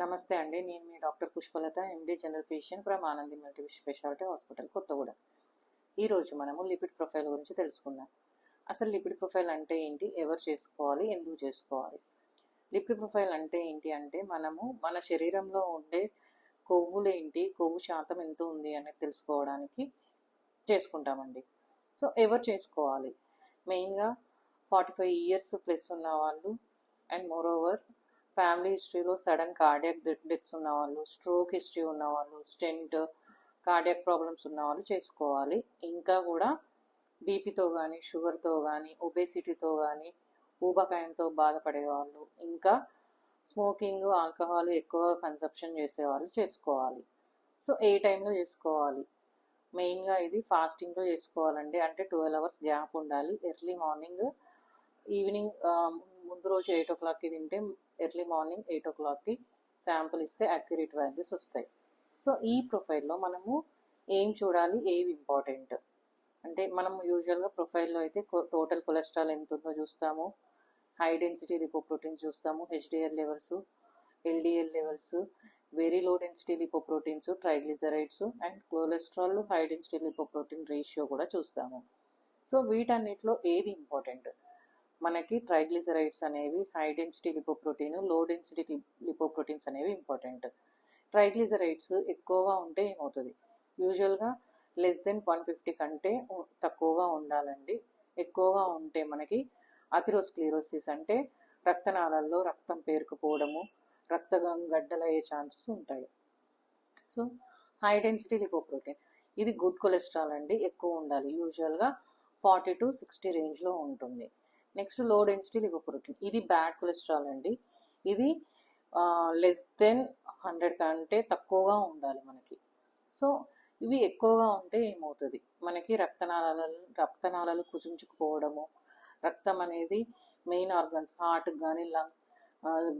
నమస్తే అండి. నేను మీ doctor Pushpalatha MD general physician from Anandi multi speciality hospital Kothaguda. ఈరోజు మనము లిపిడ్ ప్రొఫైల్ గురించి తెలుసుకుందాం. అసలు లిపిడ్ ప్రొఫైల్ అంటే ఏంటి? ఎవరు చేసుకోవాలి? ఎందుకు చేసుకోవాలి? లిపిడ్ ప్రొఫైల్ అంటే ఏంటి అంటే మనము మన శరీరంలో ఉండే కొవ్వులు ఏంటి? కొవ్వు శాతం ఎంత ఉంది అనేది తెలుసుకోవడానికి చేసుకుంటామండి. సో ఎవరు చేసుకోవాలి? మెయిన్గా ఫార్టీ ఫైవ్ ఇయర్స్ ప్లస్ ఉన్న వాళ్ళు అండ్ మోర్ ఓవర్ ఫ్యామిలీ హిస్టరీలో సడన్ కార్డియాక్ డెత్స్ ఉన్నవాళ్ళు స్ట్రోక్ హిస్టరీ ఉన్నవాళ్ళు స్టెంట్ కార్డియాక్ ప్రాబ్లమ్స్ ఉన్నవాళ్ళు చేసుకోవాలి. ఇంకా కూడా బీపీతో కానీ షుగర్తో కానీ ఒబేసిటీతో కానీ ఊబకాయంతో బాధపడే వాళ్ళు ఇంకా స్మోకింగ్ ఆల్కహాల్ ఎక్కువ కన్సప్షన్ చేసేవాళ్ళు చేసుకోవాలి. సో ఏ టైంలో చేసుకోవాలి? మెయిన్గా ఇది ఫాస్టింగ్లో చేసుకోవాలండి. అంటే ట్వెల్వ్ అవర్స్ గ్యాప్ ఉండాలి. ఎర్లీ మార్నింగ్ ఈవినింగ్ ముందు రోజు ఎయిట్ ఓ క్లాక్కి తింటే ఎర్లీ మార్నింగ్ ఎయిట్ ఓ క్లాక్కి శాంపుల్ ఇస్తే అక్యురేట్ వాల్యూస్ వస్తాయి. సో ఈ ప్రొఫైల్లో మనము ఏం చూడాలి ఏవి ఇంపార్టెంట్? అంటే మనం యూజువల్గా ప్రొఫైల్లో అయితే టోటల్ కొలెస్ట్రాల్ ఎంత ఉందో చూస్తాము హై డెన్సిటీ లిపోప్రోటీన్ చూస్తాము HDL levels LDL levels very low density lipoproteins triglycerides and cholesterol high density lipoprotein ratio కూడా చూస్తాము. సో వీటన్నిటిలో ఏది ఇంపార్టెంట్? మనకి ట్రైగ్లిసరైడ్స్ అనేవి హై డెన్సిటీ లిపోప్రోటీన్లో డెన్సిటీ లిపోప్రోటీన్స్ అనేవి ఇంపార్టెంట్. ట్రైగ్లిసరైడ్స్ ఎక్కువగా ఉంటే ఏమవుతుంది? యూజువల్గా లెస్ దెన్ వన్ ఫిఫ్టీ కంటే తక్కువగా ఉండాలండి. ఎక్కువగా ఉంటే మనకి అథిరోస్క్లీరోసిస్ అంటే రక్తనాళాల్లో రక్తం పేరుకుపోవడము రక్త గడ్డలు అయ్యే ఛాన్సెస్ ఉంటాయి. So high density lipoprotein. ఇది గుడ్ కొలెస్ట్రాల్ అండి ఎక్కువ ఉండాలి. యూజువల్గా ఫార్టీ టు సిక్స్టీ రేంజ్లో ఉంటుంది. నెక్స్ట్లో డెన్సిటీ లిపోప్రోటీన్ ఇది బ్యాడ్ కొలెస్ట్రాల్ అండి. ఇది లెస్ దెన్ హండ్రెడ్ కంటే తక్కువగా ఉండాలి మనకి. సో ఇవి ఎక్కువగా ఉంటే ఏమవుతుంది? మనకి రక్తనాళాలు రక్తనాళాలు కుచించుకుపోవడము రక్తం అనేది మెయిన్ ఆర్గన్స్ హార్ట్కి కానీ లంగ్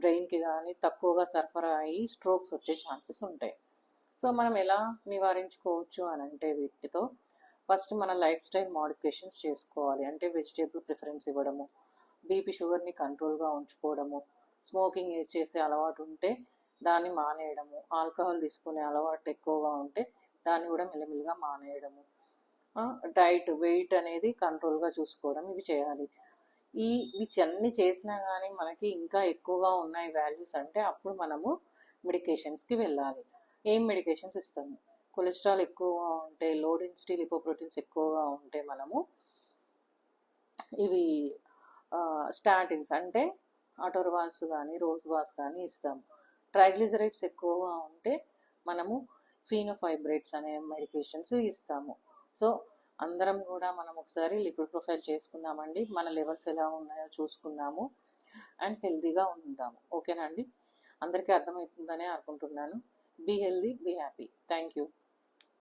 బ్రెయిన్కి కానీ తక్కువగా సరఫరా అయ్యి స్ట్రోక్స్ వచ్చే ఛాన్సెస్ ఉంటాయి. సో మనం ఎలా నివారించుకోవచ్చు అని అంటే వీటితో ఫస్ట్ మన లైఫ్ స్టైల్ మోడిఫికేషన్స్ చేసుకోవాలి. అంటే వెజిటేబుల్ ప్రిఫరెన్స్ ఇవ్వడము బీపీ షుగర్ని కంట్రోల్గా ఉంచుకోవడము స్మోకింగ్ చేసే అలవాటు ఉంటే దాన్ని మానేయడము ఆల్కహాల్ తీసుకునే అలవాటు ఎక్కువగా ఉంటే దాన్ని కూడా మెల్లమెల్లగా మానేయడము. డైట్ వెయిట్ అనేది కంట్రోల్గా చూసుకోవడం ఇవి చేయాలి. ఈ ఇవి చేసినా కానీ మనకి ఇంకా ఎక్కువగా ఉన్నాయి వాల్యూస్ అంటే అప్పుడు మనము మెడికేషన్స్కి వెళ్ళాలి. ఏం మెడికేషన్స్ ఇస్తాము? కొలెస్ట్రాల్ ఎక్కువగా ఉంటే లో డెన్సిటీ లిపోప్రోటీన్స్ ఎక్కువగా ఉంటే మనము. ఇవి స్టాటిన్స్ అంటే ఆటోర్వాస్ కానీ రోజ్ వాస్ కానీ ఇస్తాము ట్రైగ్లిజరైడ్స్ ఎక్కువగా ఉంటే మనము ఫీనోఫైబ్రేట్స్ అనే మెడికేషన్స్ ఇస్తాము. సో అందరం కూడా మనం ఒకసారి లిక్విడ్ ప్రొఫైల్ చేసుకుందామండి. మన లెవెల్స్ ఎలా ఉన్నాయో చూసుకుందాము. అండ్ హెల్తీగా ఉందాము. ఓకేనా అండి? అందరికీ అర్థమవుతుందనే అనుకుంటున్నాను. Be healthy be happy thank you